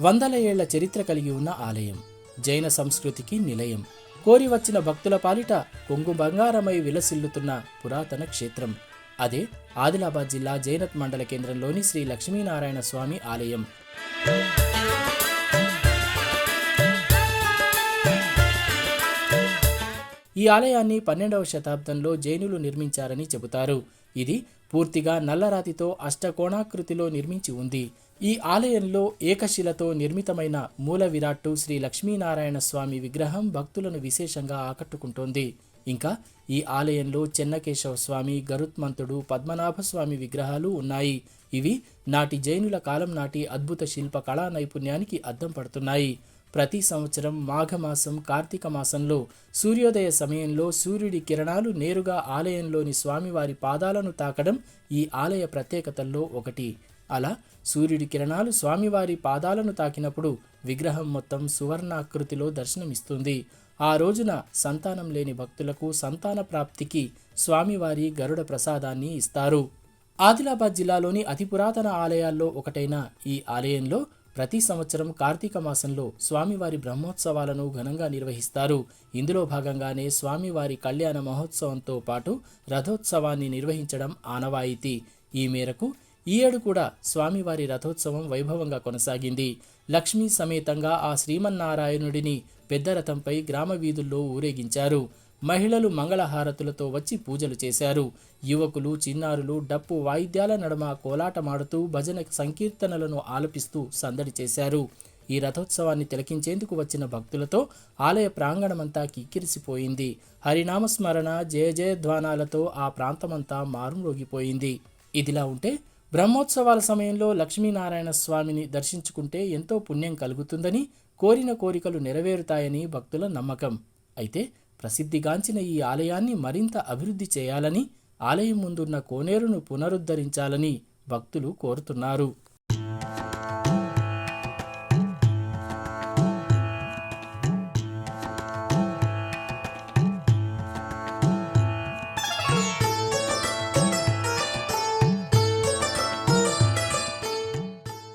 వందల ఏళ్ళ చరిత్ర కలిగి ఉన్న ఆలయం. జైన సంస్కృతికి నిలయం. కోరి వచ్చిన భక్తుల పాలిట కొంగు బంగారమై విలసిల్లుతున్న పురాతన క్షేత్రం. అదే ఆదిలాబాద్ జిల్లా జైనత్ మండల కేంద్రంలోని శ్రీ లక్ష్మీనారాయణ స్వామి ఆలయం. ఈ ఆలయాన్ని పన్నెండవ శతాబ్దంలో జైనులు నిర్మించారని చెబుతారు. ఇది పూర్తిగా నల్లరాతితో అష్టకోణాకృతిలో నిర్మించి ఉంది. ఈ ఆలయంలో ఏకశిలతో నిర్మితమైన మూల విరాట్టు శ్రీ లక్ష్మీనారాయణ స్వామి విగ్రహం భక్తులను విశేషంగా ఆకట్టుకుంటోంది. ఇంకా ఈ ఆలయంలో చెన్నకేశవ స్వామి గరుత్మంతుడు పద్మనాభ స్వామి విగ్రహాలు ఉన్నాయి. ఇవి నాటి జైనుల కాలం నాటి అద్భుత శిల్ప కళా నైపుణ్యానికి అద్దం పడుతున్నాయి. ప్రతి సంవత్సరం మాఘమాసం కార్తీక మాసంలో సూర్యోదయ సమయంలో సూర్యుడి కిరణాలు నేరుగా ఆలయంలోని స్వామివారి పాదాలను తాకడం ఈ ఆలయ ప్రత్యేకతల్లో ఒకటి. అలా సూర్యుడి కిరణాలు స్వామివారి పాదాలను తాకినప్పుడు విగ్రహం మొత్తం సువర్ణాకృతిలో దర్శనమిస్తుంది. ఆ రోజున సంతానం లేని భక్తులకు సంతాన ప్రాప్తికి స్వామివారి గరుడ ప్రసాదాన్ని ఇస్తారు. ఆదిలాబాద్ జిల్లాలోని అతి పురాతన ఆలయాల్లో ఒకటైన ఈ ఆలయంలో ప్రతి సంవత్సరం కార్తీక మాసంలో స్వామివారి బ్రహ్మోత్సవాలను ఘనంగా నిర్వహిస్తారు. ఇందులో భాగంగానే స్వామివారి కళ్యాణ మహోత్సవంతో పాటు రథోత్సవాన్ని నిర్వహించడం ఆనవాయితీ. ఈ మేరకు ఈ ఏడు కూడా స్వామివారి రథోత్సవం వైభవంగా కొనసాగింది. లక్ష్మీ సమేతంగా ఆ శ్రీమన్నారాయణుడిని పెద్ద రథంపై గ్రామ వీధుల్లో ఊరేగించారు. మహిళలు మంగళహారతులతో వచ్చి పూజలు చేశారు. యువకులు చిన్నారులు డప్పు వాయిద్యాల నడుమ కోలాటమాడుతూ భజన సంకీర్తనలను ఆలపిస్తూ సందడి చేశారు. ఈ రథోత్సవాన్ని తిలకించేందుకు వచ్చిన భక్తులతో ఆలయ ప్రాంగణమంతా కిక్కిరిసిపోయింది. హరినామస్మరణ జయ జయధ్వానాలతో ఆ ప్రాంతమంతా మారుమ్రోగిపోయింది. ఇదిలా ఉంటే బ్రహ్మోత్సవాల సమయంలో లక్ష్మీనారాయణ స్వామిని దర్శించుకుంటే ఎంతో పుణ్యం కలుగుతుందని కోరిన కోరికలు నెరవేరుతాయని భక్తుల నమ్మకం. అయితే ప్రసిద్ధిగాంచిన ఈ ఆలయాన్ని మరింత అభివృద్ధి చేయాలని ఆలయం ముందున్న కోనేరును పునరుద్ధరించాలని భక్తులు కోరుతున్నారు.